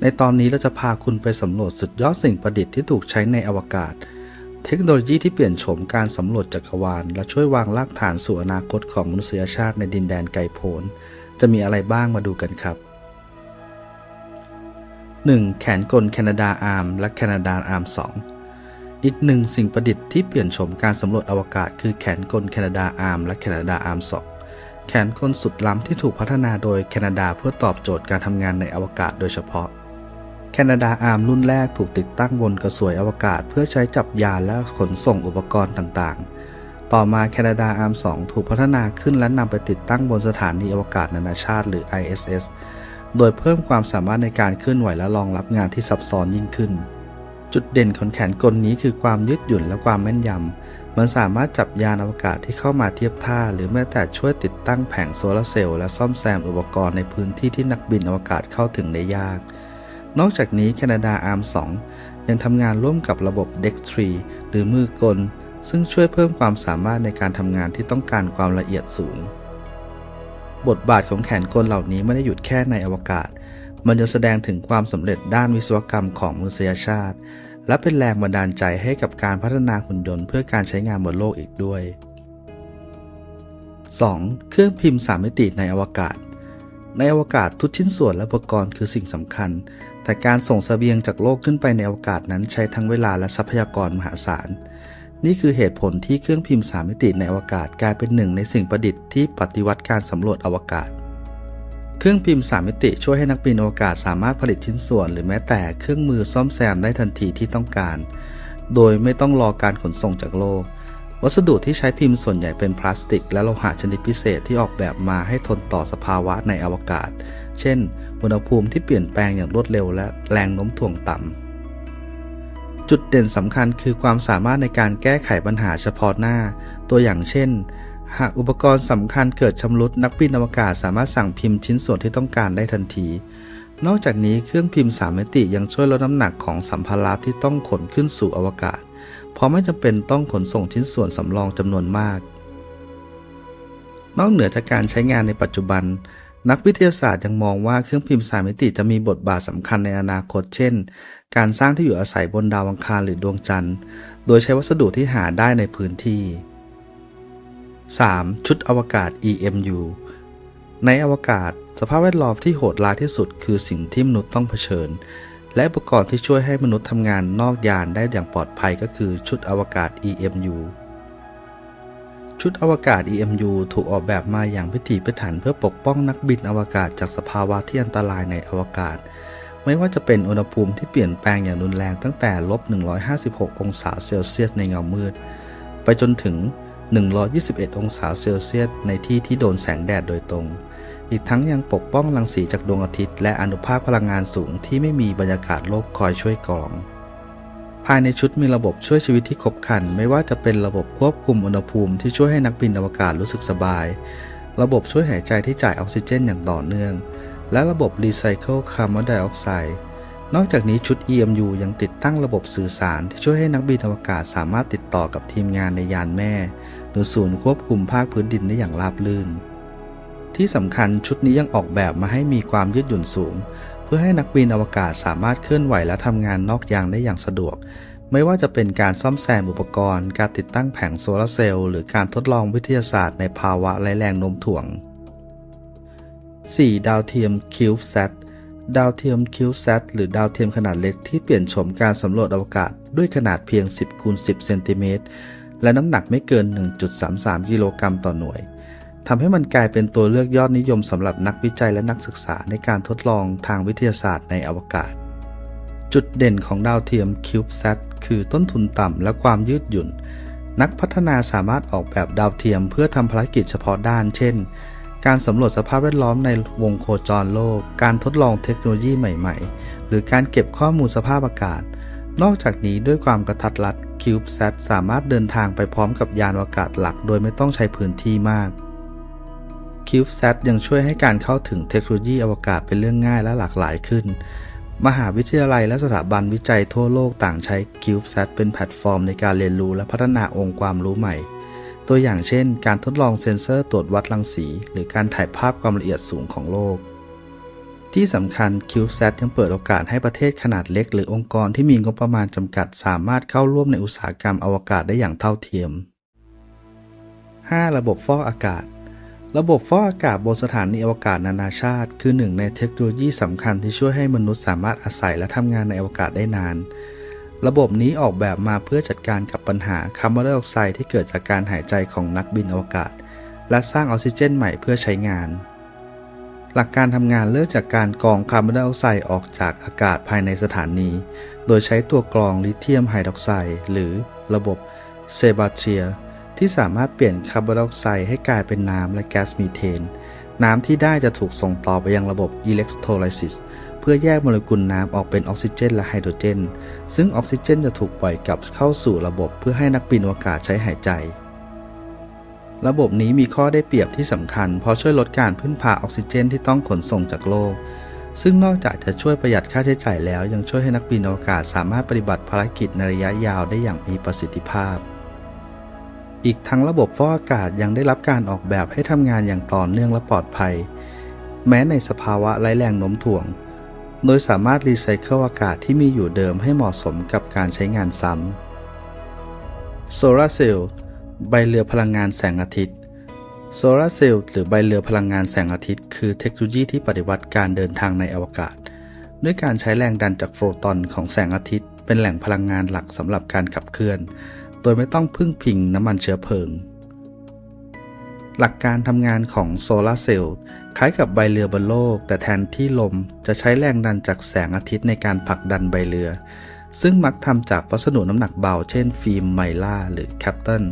ในตอนนี้เราจะพาคุณไปสำรวจสุดยอดสิ่งประดิษฐ์ที่ถูกใช้ในอวกาศ เทคโนโลยีที่เปลี่ยนโฉมการสำรวจจักรวาล และช่วยวางรากฐานสู่อนาคตของมนุษยชาติในดินแดนไกลโพ้น จะมีอะไรบ้างมาดูกันครับ 1. แขนกลแคนาดาอาร์มและแคนาดาอาร์ม2อีกหนึ่งสิ่งประดิษฐ์ที่เปลี่ยนโฉมการสำรวจอวกาศ คือแขนกลแคนาดาอาร์มและแคนาดาอาร์ม2แขนกลสุดล้ำที่ถูกพัฒนาโดยแคนาดาเพื่อตอบโจทย์การทำงานในอวกาศโดยเฉพาะ แคนาดาอาร์มรุ่นแรกถูกติดตั้งบนกระสวยอวกาศ เพื่อใช้จับยานและขนส่งอุปกรณ์ต่างๆ ต่อมาแคนาดาอาร์ม2 ถูกพัฒนาขึ้นและนำไปติดตั้งบนสถานีอวกาศนานาชาติหรือ ISS โดยเพิ่มความสามารถในการเคลื่อนไหวและรองรับงานที่ซับซ้อนยิ่งขึ้น จุดเด่นของแขนกลนี้คือความยืดหยุ่นและความแม่นยำ มันสามารถจับยานอวกาศที่เข้ามาเทียบท่า หรือแม้แต่ช่วยติดตั้งแผงโซลาร์เซลล์และซ่อมแซมอุปกรณ์ในพื้นที่ที่นักบินอวกาศเข้าถึงได้ยาก นอกจากนี้แคนาดาอาร์ม2ยังทำงานร่วมกับระบบ Dex3 หรือมือกล ซึ่งช่วยเพิ่มความสามารถในการทำงานที่ต้องการความละเอียดสูง บทบาทของแขนกลเหล่านี้ไม่ได้หยุดแค่ในอวกาศ มันยังแสดงถึงความสำเร็จด้านวิศวกรรมของมนุษยชาติ และเป็นแรงบันดาลใจให้กับการพัฒนาหุ่นยนต์เพื่อการใช้งานบนโลกอีกด้วย 2. เครื่องพิมพ์ 3 มิติในอวกาศ ในอวกาศทุกชิ้นส่วนและอุปกรณ์คือสิ่งสำคัญ แต่การส่งเสบียงจากโลกขึ้นไปในอวกาศนั้นใช้ทั้งเวลาและทรัพยากรมหาศาล นี่คือเหตุผลที่เครื่องพิมพ์3มิติในอวกาศกลายเป็นหนึ่งในสิ่งประดิษฐ์ที่ปฏิวัติการสำรวจอวกาศ เครื่องพิมพ์3มิติช่วยให้นักบินอวกาศสามารถผลิตชิ้นส่วน หรือแม้แต่เครื่องมือซ่อมแซมได้ทันทีที่ต้องการ โดยไม่ต้องรอการขนส่งจากโลก วัสดุที่ใช้พิมพ์ส่วนใหญ่เป็นพลาสติก และโลหะชนิดพิเศษที่ออกแบบมาให้ทนต่อสภาวะในอวกาศ เช่น อุณหภูมิที่เปลี่ยนแปลงอย่างรวดเร็วและแรงโน้มถ่วงต่ำ จุดเด่นสำคัญคือความสามารถในการแก้ไขปัญหาเฉพาะหน้า ตัวอย่างเช่น หากอุปกรณ์สำคัญเกิดชำรุดนักบินอวกาศสามารถสั่งพิมพ์ชิ้นส่วนที่ต้องการได้ทันที นอกจากนี้เครื่องพิมพ์3มิติยังช่วยลดน้ำหนักของสัมภาระที่ต้องขนขึ้นสู่อวกาศ เพราะไม่จำเป็นต้องขนส่งชิ้นส่วนสำรองจำนวนมากนอกเหนือจากการใช้งานในปัจจุบัน นักวิทยาศาสตร์ยังมองว่าเครื่องพิมพ์3มิติจะมีบทบาทสำคัญในอนาคต เช่น การสร้างที่อยู่อาศัยบนดาวอังคารหรือดวงจันทร์ โดยใช้วัสดุที่หาได้ในพื้นที่ 3. ชุดอวกาศ EMU ในอวกาศ สภาพแวดล้อมที่โหดร้ายที่สุด คือสิ่งที่มนุษย์ต้องเผชิญ และอุปกรณ์ที่ช่วยให้มนุษย์ทำงานนอกยานได้อย่างปลอดภัยก็คือชุดอวกาศ EMU ชุดอวกาศ EMU ถูกออกแบบมาอย่างพิถีพิถันเพื่อปกป้องนักบินอวกาศจากสภาวะที่อันตรายในอวกาศ ไม่ว่าจะเป็นอุณหภูมิที่เปลี่ยนแปลงอย่างรุนแรงตั้งแต่ลบ 156 องศาเซลเซียสในเงามืด ไปจนถึง 121 องศาเซลเซียสในที่ที่โดนแสงแดดโดยตรง อีกทั้งยังปกป้องรังสีจากดวงอาทิตย์ และอนุภาคพลังงานสูงที่ไม่มีบรรยากาศโลกคอยช่วยกรองายในชุดมีระบบช่วยชีวิตที่ครบครัน ไม่ว่าจะเป็นระบบควบคุมอุณหภูมิที่ช่วยให้นักบินอวกาศรู้สึกสบาย ระบบช่วยหายใจที่จ่ายออกซิเจนอย่างต่อเนื่อง และระบบรีไซเคิลคาร์บอนไดออกไซด์นอกจากนี้ชุด EMU ยังติดตั้งระบบสื่อสารที่ช่วยให้นักบินอวกาศสามารถติดต่อกับทีมงานในยานแม่ หรือศูนย์ควบคุมภาคพื้นดินได้อย่างราบรื่น ที่สำคัญชุดนี้ยังออกแบบมาให้มีความยืดหยุ่นสูง พื่อให้นักบินอวกาศสามารถเคลื่อนไหวและทำงานนอกยานได้อย่างสะดวก ไม่ว่าจะเป็นการซ่อมแซมอุปกรณ์ การติดตั้งแผงโซลาร์เซลล์หรือการทดลองวิทยาศาสตร์ในภาวะไร้แรงโน้มถ่วง 4. ดาวเทียม CubeSat ดาวเทียม CubeSat หรือดาวเทียมขนาดเล็กที่เปลี่ยนโฉมการสำรวจอวกาศด้วยขนาดเพียง 10 คูณ 10 เซนติเมตร และน้ำหนักไม่เกิน 1.33 กิโลกรัมต่อหน่วย ทำให้มันกลายเป็นตัวเลือกยอดนิยมสำหรับนักวิจัยและนักศึกษาในการทดลองทางวิทยาศาสตร์ในอวกาศ จุดเด่นของดาวเทียม CubeSat คือต้นทุนต่ำและความยืดหยุ่น นักพัฒนาสามารถออกแบบดาวเทียมเพื่อทำภารกิจเฉพาะด้าน เช่น การสำรวจสภาพแวดล้อมในวงโคจรโลก การทดลองเทคโนโลยีใหม่ ๆ หรือการเก็บข้อมูลสภาพอากาศ นอกจากนี้ด้วยความกระทัดรัด CubeSat สามารถเดินทางไปพร้อมกับยานอวกาศหลัก โดยไม่ต้องใช้พื้นที่มาก CubeSat ยังช่วยให้การเข้าถึงเทคโนโลยีอวกาศเป็นเรื่องง่ายและหลากหลายขึ้น มหาวิทยาลัยและสถาบันวิจัยทั่วโลกต่างใช้ CubeSat เป็นแพลตฟอร์มในการเรียนรู้และพัฒนาองค์ความรู้ใหม่ ตัวอย่างเช่น การทดลองเซ็นเซอร์ตรวจวัดรังสี หรือการถ่ายภาพความละเอียดสูงของโลก ที่สำคัญ QSAT ยังเปิดโอกาสให้ประเทศขนาดเล็ก หรือองค์กรที่มีงบประมาณจำกัด สามารถเข้าร่วมในอุตสาหกรรมอวกาศได้อย่างเท่าเทียม 5. ระบบฟอกอากาศ ระบบฟอกอากาศบนสถานีอวกาศนานาชาติ คือหนึ่งในเทคโนโลยีสำคัญที่ช่วยให้มนุษย์สามารถอาศัยและทำงานในอวกาศได้นาน ระบบนี้ออกแบบมาเพื่อจัดการกับปัญหาคาร์บอนไดออกไซด์ที่เกิดจากการหายใจของนักบินอวกาศ และสร้างออกซิเจนใหม่เพื่อใช้งาน หลักการทำงานเริ่มจากการกรองคาร์บอนไดออกไซด์ออกจากอากาศภายในสถานี โดยใช้ตัวกรองลิเธียมไฮดรอกไซด์หรือระบบเซบาเทีย ที่สามารถเปลี่ยนคาร์บอนไดออกไซด์ให้กลายเป็นน้ำและแก๊สมีเทน น้ำที่ได้จะถูกส่งต่อไปยังระบบอิเล็กโทรไลซิสเพื่อแยกโมเลกุลน้ำออกเป็นออกซิเจนและไฮโดรเจน ซึ่งออกซิเจนจะถูกปล่อยกลับเข้าสู่ระบบเพื่อให้นักบินอวกาศใช้หายใจ ระบบนี้มีข้อได้เปรียบที่สำคัญ เพราะช่วยลดการพึ่งพาออกซิเจนที่ต้องขนส่งจากโลก ซึ่งนอกจากจะช่วยประหยัดค่าใช้จ่ายแล้ว ยังช่วยให้นักบินอวกาศสามารถปฏิบัติภารกิจในระยะยาวได้อย่างมีประสิทธิภาพ อีกทั้งระบบฟอกอากาศยังได้รับการออกแบบให้ทำงานอย่างต่อเนื่องและปลอดภัย แม้ในสภาวะไร้แรงโน้มถ่วง โดยสามารถรีไซเคิลอากาศที่มีอยู่เดิมให้เหมาะสมกับการใช้งานซ้ำโซลาร์เซลล์ใบเรือพลังงานแสงอาทิตย์โซลาร์เซลล์หรือใบเรือพลังงานแสงอาทิตย์คือเทคโนโลยีที่ปฏิวัติการเดินทางในอวกาศ ด้วยการใช้แรงดันจากโฟตอนของแสงอาทิตย์ เป็นแหล่งพลังงานหลักสำหรับการขับเคลื่อน โดยไม่ต้องพึ่งพิงน้ำมันเชื้อเพลิง หลักการทำงานของโซลาร์เซลล์คล้ายกับใบเรือบนโลก แต่แทนที่ลมจะใช้แรงดันจากแสงอาทิตย์ในการผลักดันใบเรือ ซึ่งมักทำจากวัสดุน้ำหนักเบา เช่น ฟิล์มไมล่าหรือแคปตัน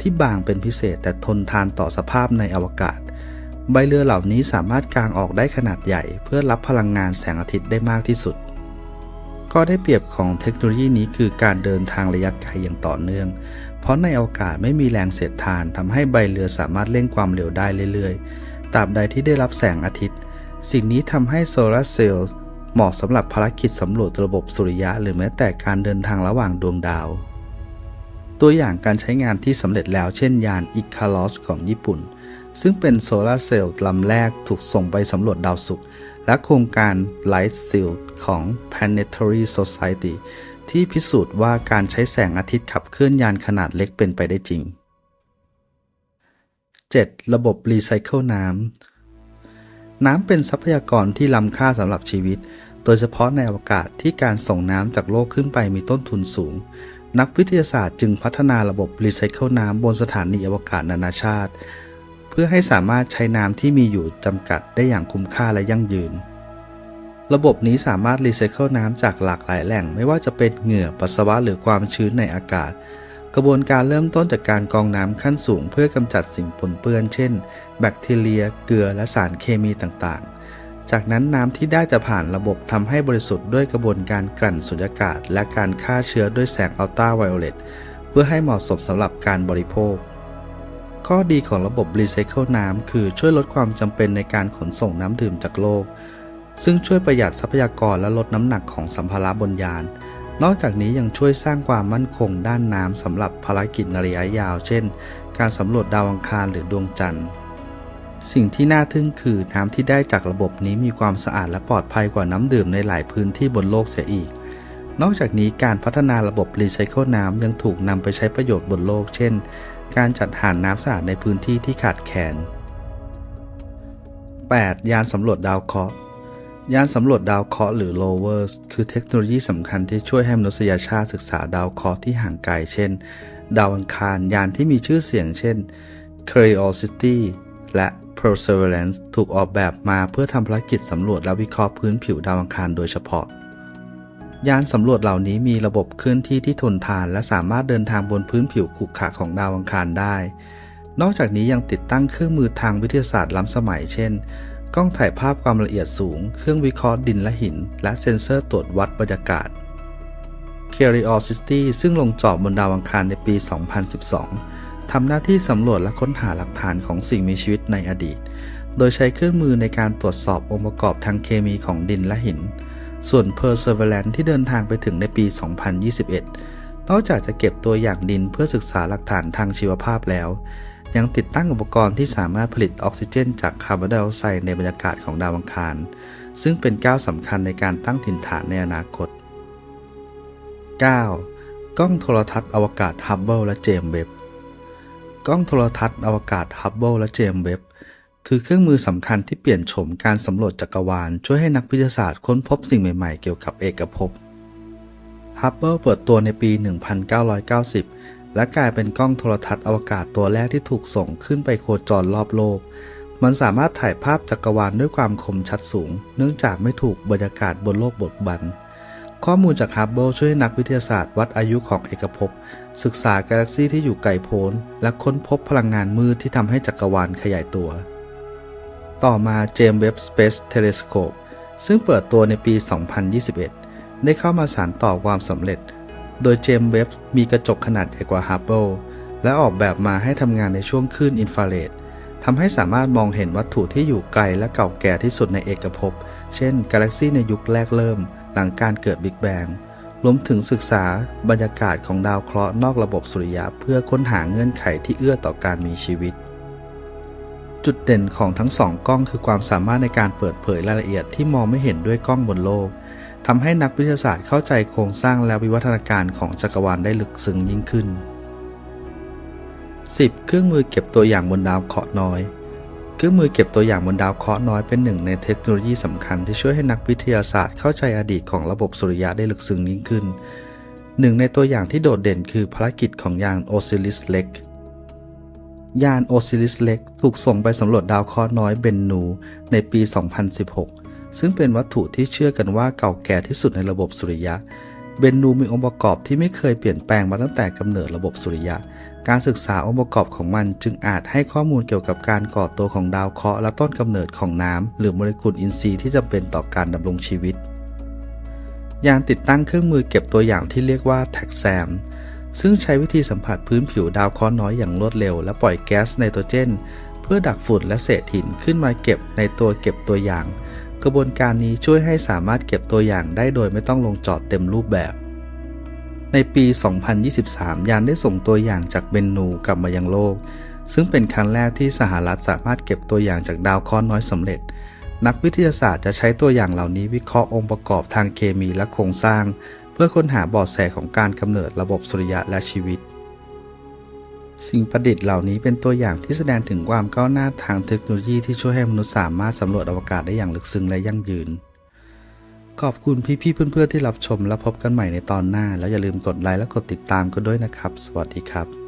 ที่บางเป็นพิเศษแต่ทนทานต่อสภาพในอวกาศ ใบเรือเหล่านี้สามารถกางออกได้ขนาดใหญ่ เพื่อรับพลังงานแสงอาทิตย์ได้มากที่สุด ข้อได้เปรียบของเทคโนโลยีนี้คือการเดินทางระยะไกลอย่างต่อเนื่อง เพราะในอวกาศไม่มีแรงเสียดทานทำให้ใบเรือสามารถเร่งความเร็วได้เรื่อยๆ ตราบใดที่ได้รับแสงอาทิตย์ สิ่งนี้ทำให้โซลาร์เซลล์เหมาะสำหรับภารกิจสำรวจระบบสุริยะ หรือแม้แต่การเดินทางระหว่างดวงดาว ตัวอย่างการใช้งานที่สำเร็จแล้วเช่นยานอิคาลอสของญี่ปุ่น ซึ่งเป็นโซลาร์เซลล์ลำแรกถูกส่งไปสำรวจดาวศุกร์ และโครงการ Light Sail ของ Planetary Society ที่พิสูจน์ว่าการใช้แสงอาทิตย์ขับเคลื่อนยานขนาดเล็กเป็นไปได้จริง 7. ระบบรีไซเคิลน้ำ น้ำเป็นทรัพยากรที่ล้ำค่าสำหรับชีวิต โดยเฉพาะในอวกาศที่การส่งน้ำจากโลกขึ้นไปมีต้นทุนสูง นักวิทยาศาสตร์จึงพัฒนาระบบรีไซเคิลน้ำบนสถานีอวกาศนานาชาติ พื่อให้สามารถใช้น้ำที่มีอยู่จำกัดได้อย่างคุ้มค่าและยั่งยืน ระบบนี้สามารถรีไซเคิลน้ำจากหลากหลายแหล่งไม่ว่าจะเป็นเหงื่อปัสสาวะหรือความชื้นในอากาศ กระบวนการเริ่มต้นจากการกรองน้ำขั้นสูง เพื่อกำจัดสิ่งปนเปื้อน เช่น แบคทีเรีย เกลือและสารเคมีต่างๆ จากนั้นน้ำที่ได้จะผ่านระบบทำให้บริสุทธิ์ด้วยกระบวนการกลั่นสุญญากาศ และการฆ่าเชื้อด้วยแสงอัลตราไวโอเลตเพื่อให้เหมาะสมสำหรับการบริโภค ข้อดีของระบบรีไซเคิลน้ำคือช่วยลดความจำเป็นในการขนส่งน้ำดื่มจากโลก ซึ่งช่วยประหยัดทรัพยากรและลดน้ำหนักของสัมภาระบนยาน นอกจากนี้ยังช่วยสร้างความมั่นคงด้านน้ำสำหรับภารกิจระยะยาว เช่น การสำรวจดาวอังคารหรือดวงจันทร์ สิ่งที่น่าทึ่งคือน้ำที่ได้จากระบบนี้มีความสะอาดและปลอดภัยกว่าน้ำดื่มในหลายพื้นที่บนโลกเสียอีก นอกจากนี้การพัฒนาระบบรีไซเคิลน้ำยังถูกนำไปใช้ประโยชน์บนโลก เช่น การจัดหาน้ำสะอาดในพื้นที่ที่ขาดแคลน 8. ยานสำรวจดาวเคราะห์ยานสำรวจดาวเคราะห์หรือ rovers คือเทคโนโลยีสำคัญที่ช่วยให้มนุษยชาติศึกษาดาวเคราะห์ที่ห่างไกล เช่น ดาวอังคาร ยานที่มีชื่อเสียง เช่น Curiosity และ Perseverance ถูกออกแบบมาเพื่อทำภารกิจสำรวจและวิเคราะห์พื้นผิวดาวอังคารโดยเฉพาะ ยานสำรวจเหล่านี้มีระบบเคลื่อนที่ที่ทนทาน และสามารถเดินทางบนพื้นผิวขรุขระของดาวอังคารได้ นอกจากนี้ยังติดตั้งเครื่องมือทางวิทยาศาสตร์ล้ำสมัย เช่น กล้องถ่ายภาพความละเอียดสูง เครื่องวิเคราะห์ดินและหิน และเซ็นเซอร์ตรวจวัดบรรยากาศ Curiosity ซึ่งลงจอดบนดาวอังคารในปี 2012 ทำหน้าที่สำรวจและค้นหาหลักฐานของสิ่งมีชีวิตในอดีต โดยใช้เครื่องมือในการตรวจสอบองค์ประกอบทางเคมีของดินและหิน ส่วน Perseverance ที่เดินทางไปถึงในปี 2021 นอกจากจะเก็บตัวอย่างดินเพื่อศึกษาหลักฐานทางชีวภาพแล้ว ยังติดตั้งอุปกรณ์ที่สามารถผลิตออกซิเจน จากคาร์บอนไดออกไซด์ในบรรยากาศของดาวอังคาร ซึ่งเป็นก้าวสำคัญในการตั้งถิ่นฐานในอนาคต 9. กล้องโทรทัศน์อวกาศฮับเบิลและเจมส์เว็บกล้องโทรทัศน์อวกาศฮับเบิลและเจมส์เว็บ คือเครื่องมือสำคัญที่เปลี่ยนโฉมการสำรวจจักรวาล ช่วยให้นักวิทยาศาสตร์ค้นพบสิ่งใหม่ๆเกี่ยวกับเอกภพฮับเบิลเปิดตัวในปี 1990 และกลายเป็นกล้องโทรทัศน์อวกาศตัวแรกที่ถูกส่งขึ้นไปโคจรรอบโลก มันสามารถถ่ายภาพจักรวาลด้วยความคมชัดสูง เนื่องจากไม่ถูกบรรยากาศบนโลกบดบังข้อมูลจากฮับเบิลช่วยให้นักวิทยาศาสตร์วัดอายุของเอกภพ ศึกษากาแล็กซีที่อยู่ไกลโพ้น และค้นพบพลังงานมืดที่ทำให้จักรวาลขยายตัว ต่อมาเจมส์เว็บสเปซเทเลสโคปซึ่งเปิดตัวในปี 2021 ได้เข้ามาสานต่อความสำเร็จ โดยเจมส์เว็บมีกระจกขนาดใหญ่กว่าฮับเบิลและออกแบบมาให้ทำงานในช่วงคลื่นอินฟราเรดทำให้สามารถมองเห็นวัตถุที่อยู่ไกลและเก่าแก่ที่สุดในเอกภพ เช่น กาแล็กซีในยุคแรกเริ่ม หลังการเกิดบิ๊กแบงรวมถึงศึกษาบรรยากาศของดาวเคราะห์นอกระบบสุริยะเพื่อค้นหาเงื่อนไขที่เอื้อต่อการมีชีวิต จุดเด่นของทั้งสองกล้องคือความสามารถในการเปิดเผยรายละเอียดที่มองไม่เห็นด้วยกล้องบนโลกทำให้นักวิทยาศาสตร์เข้าใจโครงสร้างและวิวัฒนาการของจักรวาลได้ลึกซึ้งยิ่งขึ้น 10. เครื่องมือเก็บตัวอย่างบนดาวเคราะห์น้อย เครื่องมือเก็บตัวอย่างบนดาวเคราะห์น้อยเป็นหนึ่งในเทคโนโลยีสำคัญที่ช่วยให้นักวิทยาศาสตร์เข้าใจอดีตของระบบสุริยะได้ลึกซึ้งยิ่งขึ้น หนึ่งในตัวอย่างที่โดดเด่นคือภารกิจของยานโอซิลิสเล็ก ยานโอซิลิสเล็กถูกส่งไปสำรวจดาวเคราะห์น้อยเบนนู ในปี 2016 ซึ่งเป็นวัตถุที่เชื่อกันว่าเก่าแก่ที่สุดในระบบสุริยะ เบนนูมีองค์ประกอบที่ไม่เคยเปลี่ยนแปลงมาตั้งแต่กำเนิดระบบสุริยะ การศึกษาองค์ประกอบของมันจึงอาจให้ข้อมูลเกี่ยวกับการก่อตัวของดาวเคราะห์และต้นกำเนิดของน้ำหรือโมเลกุลอินทรีย์ที่จำเป็นต่อการดำรงชีวิต ยานติดตั้งเครื่องมือเก็บตัวอย่างที่เรียกว่าแท็กแซม ซึ่งใช้วิธีสัมผัสพื้นผิวดาวเคราะห์น้อยอย่างรวดเร็ว และปล่อยแก๊สไนโตรเจน เพื่อดักฝุ่นและเศษหินขึ้นมาเก็บในตัวเก็บตัวอย่าง กระบวนการนี้ช่วยให้สามารถเก็บตัวอย่างได้โดยไม่ต้องลงจอดเต็มรูปแบบ ในปี 2023 ยานได้ส่งตัวอย่างจากเบนนูกลับมายังโลก ซึ่งเป็นครั้งแรกที่สหรัฐสามารถเก็บตัวอย่างจากดาวเคราะห์น้อยสำเร็จนักวิทยาศาสตร์จะใช้ตัวอย่างเหล่านี้วิเคราะห์องค์ประกอบทางเคมีและโครงสร้าง เพื่อค้นหาเบาะแสของการกำเนิดระบบสุริยะและชีวิต สิ่งประดิษฐ์เหล่านี้เป็นตัวอย่างที่แสดงถึงความก้าวหน้าทางเทคโนโลยีที่ช่วยให้มนุษย์สามารถสำรวจอวกาศได้อย่างลึกซึ้งและยั่งยืน ขอบคุณพี่ๆเพื่อนๆที่รับชมและพบกันใหม่ในตอนหน้า แล้วอย่าลืมกดไลค์และกดติดตามกันด้วยนะครับ สวัสดีครับ